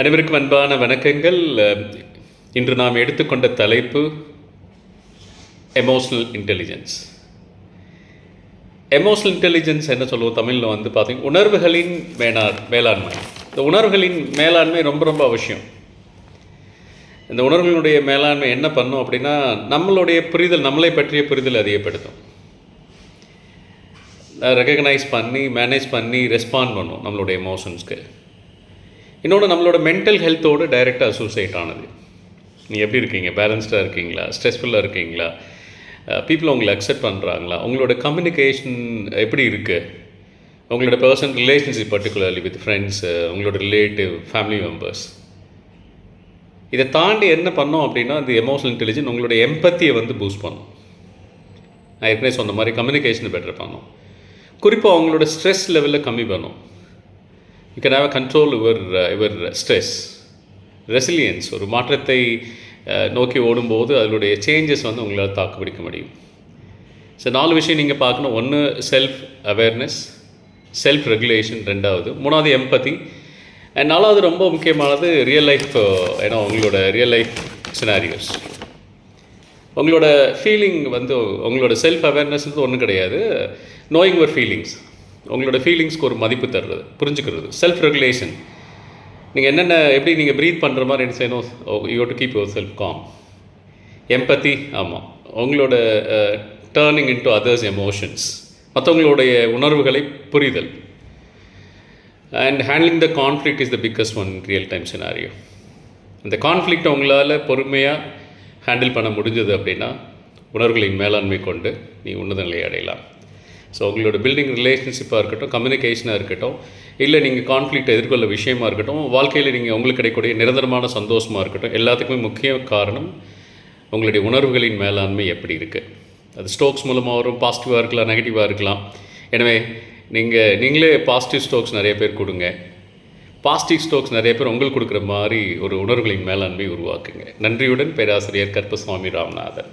அனைவருக்கும் அன்பான வணக்கங்கள். இன்று நாம் எடுத்துக்கொண்ட தலைப்பு எமோஷனல் இன்டெலிஜென்ஸ் எமோஷனல் இன்டெலிஜென்ஸ் என்ன சொல்லுவோம்? தமிழில் வந்து பார்த்தீங்கன்னா உணர்வுகளின் மேலா மேலாண்மை. இந்த உணர்வுகளின் மேலாண்மை ரொம்ப ரொம்ப அவசியம். இந்த உணர்வுகளுடைய மேலாண்மை என்ன பண்ணும் அப்படின்னா நம்மளுடைய புரிதல் நம்மளை பற்றிய புரிதல் அதிகப்படுத்தும். ரெக்கக்னைஸ் பண்ணி மேனேஜ் பண்ணி ரெஸ்பாண்ட் பண்ணும் நம்மளுடைய எமோஷன்ஸ்க்கு இன்னொன்று நம்மளோட மென்டல் ஹெல்த்தோடு டைரெக்டாக அசோசியேட் ஆனது. நீங்கள் எப்படி இருக்கீங்க? பேலன்ஸ்டாக இருக்கீங்களா? ஸ்ட்ரெஸ்ஃபுல்லாக இருக்கீங்களா? பீப்புள் உங்களை அக்செப்ட் பண்ணுறாங்களா உங்களோட கம்யூனிகேஷன் எப்படி இருக்குது உங்களோட personal relationship particularly with friends உங்களோட ரிலேட்டிவ் ஃபேமிலி மெம்பர்ஸ் இதை தாண்டி என்ன பண்ணோம் அப்படின்னா அந்த எமோஷனல் இன்டெலிஜென்ஸ் உங்களோட எம்பத்தியை வந்து பூஸ்ட் பண்ணும். நான் ஏற்கனவே சொன்ன மாதிரி கம்யூனிகேஷனை பெட்டர் பண்ணும். குறிப்பாக அவங்களோட ஸ்ட்ரெஸ் லெவலில் கம்மி பண்ணும். You can have control your your stress resilience ஒரு மாற்றத்தை uh, நோக்கி ஓடும்போது அதனுடைய சேஞ்சஸ் வந்து உங்களால் தாக்கு பிடிக்க முடியும். ஸோ நாலு விஷயம் நீங்கள் பார்க்கணும். ஒன்று செல்ஃப் அவேர்னஸ் செல்ஃப் ரெகுலேஷன் ரெண்டாவது மூணாவது எம்பதி அண்ட் நாலாவது ரொம்ப முக்கியமானது ரியல் லைஃப் uh, ஏன்னா உங்களோட ரியல் லைஃப் சினாரியோஸ் உங்களோட ஃபீலிங் வந்து உங்களோட செல்ஃப் அவேர்னஸ் வந்து ஒன்றும் கிடையாது. நோயிங் யுவர் ஃபீலிங்ஸ் உங்களோட ஃபீலிங்ஸ்க்கு ஒரு மதிப்பு தர்றது புரிஞ்சுக்கிறது. செல்ஃப் ரெகுலேஷன் நீங்கள் என்னென்ன எப்படி நீங்கள் ப்ரீத் பண்ணுற மாதிரி என்ன செய்யணும்? You do keep yourself calm empathy ஆமாம் உங்களோட டேர்னிங் இன்டு அதர்ஸ் எமோஷன்ஸ் மற்றவங்களுடைய உணர்வுகளை புரிதல். And handling the conflict is the biggest one real time scenario அந்த கான்ஃப்ளிக்டை உங்களால் பொறுமையாக ஹேண்டில் பண்ண முடிஞ்சது அப்படின்னா உணர்வுகளின் மேலாண்மை கொண்டு நீ உன்னத நிலையை அடையலாம். ஸோ உங்களோட பில்டிங் ரிலேஷன்ஷிப்பாக இருக்கட்டும் கம்யூனிகேஷனாக இருக்கட்டும் இல்லை நீங்கள் கான்ஃப்ளிக்ட் எதிர்கொள்ள விஷயமா இருக்கட்டும் வாழ்க்கையில் நீங்கள் உங்களுக்கு கிடைக்கக்கூடிய நிரந்தரமான சந்தோஷமாக இருக்கட்டும் எல்லாத்துக்குமே முக்கிய காரணம் உங்களுடைய உணர்வுகளின் மேலாண்மை எப்படி இருக்குது அது ஸ்டோக்ஸ் மூலமாக வரும் பாசிட்டிவாக இருக்கலாம் நெகட்டிவாக இருக்கலாம். எனவே நீங்கள் நீங்களே பாசிட்டிவ் ஸ்டோக்ஸ் நிறைய பேர் கொடுங்க. பாசிட்டிவ் ஸ்டோக்ஸ் நிறைய பேர் உங்களுக்கு கொடுக்குற மாதிரி ஒரு உணர்வுகளின் மேலாண்மை உருவாக்குங்க. நன்றியுடன் பேராசிரியர் கற்பசுவாமி ராமநாதன்.